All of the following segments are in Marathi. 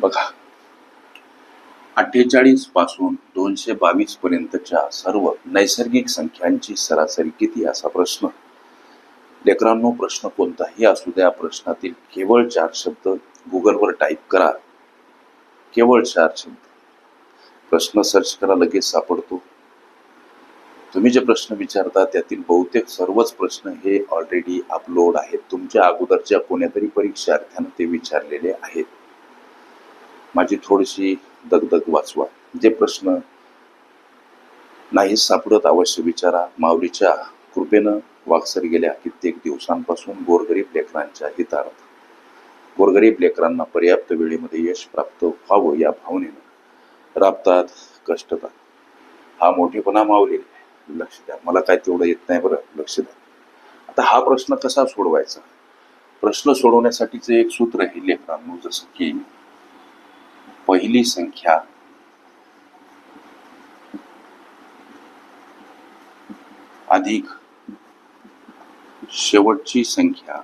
बघा. अठ्ठेचाळीसपासून दोनशे बावीस पर्यंतच्या सर्व नैसर्गिक संख्यांची सरासरी किती असा प्रश्न. लेकरांनो प्रश्न कोणताही असू द्या प्रश्नातील केवळ चार शब्द गुगलवर टाईप करा. केवळ चार शब्द. प्रश्न सर्च करा लगेच सापडतो. तुम्ही जे प्रश्न विचारता त्यातील बहुतेक सर्वच प्रश्न हे ऑलरेडी अपलोड आहेत. तुमच्या अगोदरच्या कोण्यातरी परीक्षार्थ्यानं ते विचारलेले आहेत. माझी थोडीशी दगदग वाचवा. जे प्रश्न नाही सापडत अवश्य विचारा. माऊलीच्या कृपेनं वागसर गेल्या कित्येक दिवसांपासून गोरगरीब लेकरांच्या हितार्थ. गोरगरीब लेकरांना पर्याप्त वेळेमध्ये यश प्राप्त व्हावं या भावनेनं राबतात कष्टतात. हा मोठेपणा माऊली लक्ष द्या. मला काय तेवढं येत नाही बरं. लक्ष द्या. आता हा प्रश्न कसा सोडवायचा? प्रश्न सोडवण्यासाठीचं एक सूत्र आहे लेकरांनो जसं की पहिली संख्या. अधिक शेवटची संख्या.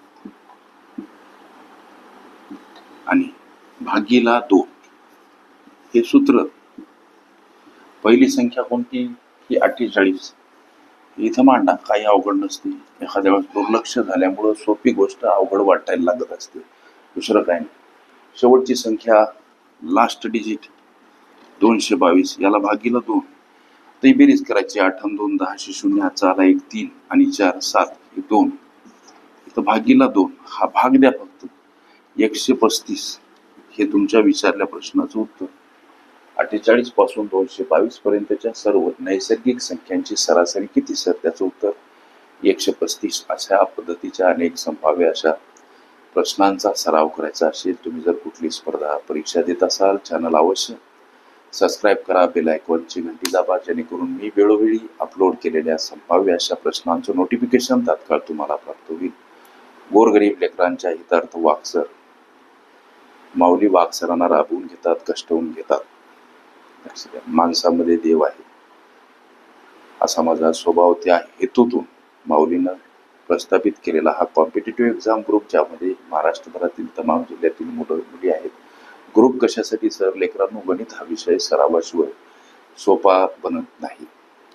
आणि भागीला दोन. हे सूत्र. पहिली संख्या कोणती? ही अठ्ठेचाळीस. इथं मांडा काही अवघड नसते. एखाद्या वेळेस दुर्लक्ष झाल्यामुळं सोपी गोष्ट अवघड वाटायला लागत असते. दुसरं काय नाही. शेवटची संख्या लास्ट डिजिट दोनशे बावीस याला भागीला दोन. ते बेरीज करायची आठ आणि दोन दहाशे शून्य हाचा एक तीन आणि चार सात हे दोन. इथं भागीला दोन. हा भाग द्या फक्त. एकशे पस्तीस हे तुमच्या विचारल्या प्रश्नाचं उत्तर. अठ्ठेचाळीसपासून दोनशे बावीस पर्यंतच्या सर्व नैसर्गिक संख्यांची सरासरी किती सर? त्याचं उत्तर एकशे पस्तीस अशा पद्धतीच्या अनेक संभाव्य अशा प्रश्नांचा सराव करायचा असेल तुम्ही जर कुठली स्पर्धा परीक्षा देत असाल चॅनल अवश्य सबस्क्राईब करा बेल आयकॉनची घंटी दाबा जेणेकरून मी वेळोवेळी अपलोड केलेल्या संभाव्य अशा प्रश्नांचं नोटिफिकेशन तात्काळ तुम्हाला प्राप्त होईल. गोरगरीब लेकरांच्या हितार्थ वाक्सर. माऊली वाक्सरांना राबवून घेतात कष्टवून घेतात. माणसामध्ये देव आहे. असा माझा स्वभाव त्या हेतूतून माऊलीनं प्रस्थापित केलेला हा कॉम्पिटेटिव्ह एक्झाम ग्रुप ज्यामध्ये महाराष्ट्रभरातील तमाम जिल्ह्यातील मुलं मुली आहेत. ग्रुप कशासाठी सर लेकरांनो गणित हा विषय सरावाशिवाय सोपा बनत नाही.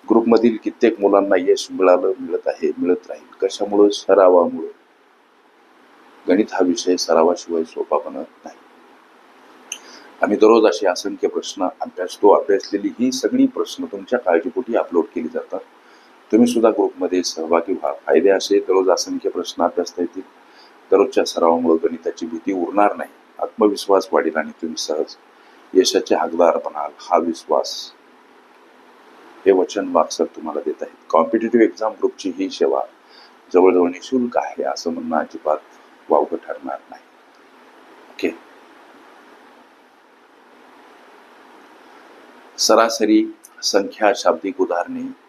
ग्रुपमधील कित्येक मुलांना यश मिळालं मिळत आहे मिळत राहील. कशामुळं? सरावामुळे. गणित हा विषय सरावाशिवाय सोपा बनत नाही. आम्ही दररोज असे असंख्य प्रश्न अभ्यासतो. अभ्यासलेली ही सगळी प्रश्न तुमच्या काळजीपोटी अपलोड केली जातात. तुम्ही सुद्धा ग्रुपमध्ये सहभागी व्हा. फायदे असे दररोज असंख्य प्रश्न अभ्यासता येतील. दररोजच्या सरावामुळे गणिताची भीती उरणार नाही. आत्मविश्वास वाढेल आणि तुम्ही सहज यशाचे हकदार बनाल. हा विश्वास हे वचन वाक्सर तुम्हाला देत आहेत. कॉम्पिटेटिव्ह एक्झाम ग्रुपची ही सेवा जवळजवळ निशुल्क आहे असं म्हणणं अजिबात वावगं ठरणार नाही. ओके सरासरी संख्या शाब्दिक उदाहरणे